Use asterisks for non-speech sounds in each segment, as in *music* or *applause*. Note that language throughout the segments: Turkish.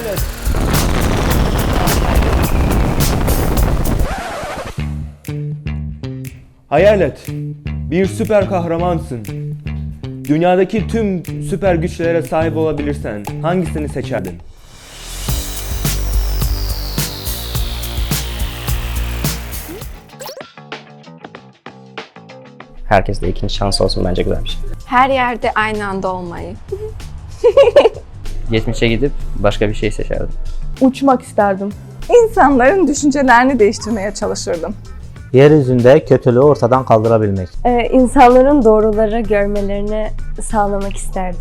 pilot. Hayal et. Bir süper kahramansın. Dünyadaki tüm süper güçlere sahip olabilirsen hangisini seçerdin? Herkes de ikinci şans olsun bence güzel bir şey. Her yerde aynı anda olmayı. *laughs* Geçmişe gidip başka bir şey seçerdim. Uçmak isterdim. İnsanların düşüncelerini değiştirmeye çalışırdım. Yeryüzünde kötülüğü ortadan kaldırabilmek. Ee, insanların doğruları görmelerini sağlamak isterdim.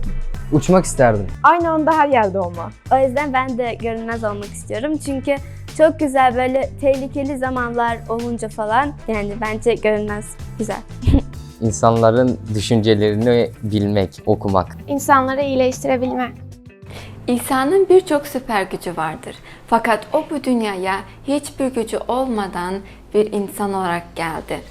Uçmak isterdim. Aynı anda her yerde olma. O yüzden ben de görünmez olmak istiyorum. Çünkü çok güzel böyle tehlikeli zamanlar olunca falan yani bence görünmez güzel. İnsanların düşüncelerini bilmek, okumak. İnsanları iyileştirebilme. İsa'nın birçok süper gücü vardır. Fakat o bu dünyaya hiçbir gücü olmadan bir insan olarak geldi.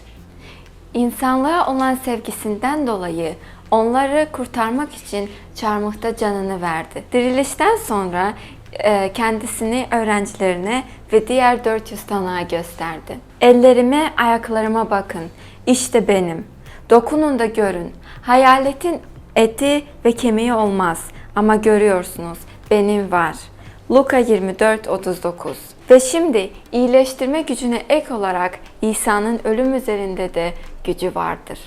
İnsanlığa olan sevgisinden dolayı onları kurtarmak için çarmıhta canını verdi. Dirilişten sonra e, kendisini öğrencilerine ve diğer 400 tanığa gösterdi. Ellerime, ayaklarıma bakın. İşte benim. Dokunun da görün. Hayaletin eti ve kemiği olmaz ama görüyorsunuz benim var. Luka 24:39. Ve şimdi iyileştirme gücüne ek olarak İsa'nın ölüm üzerinde de gücü vardır.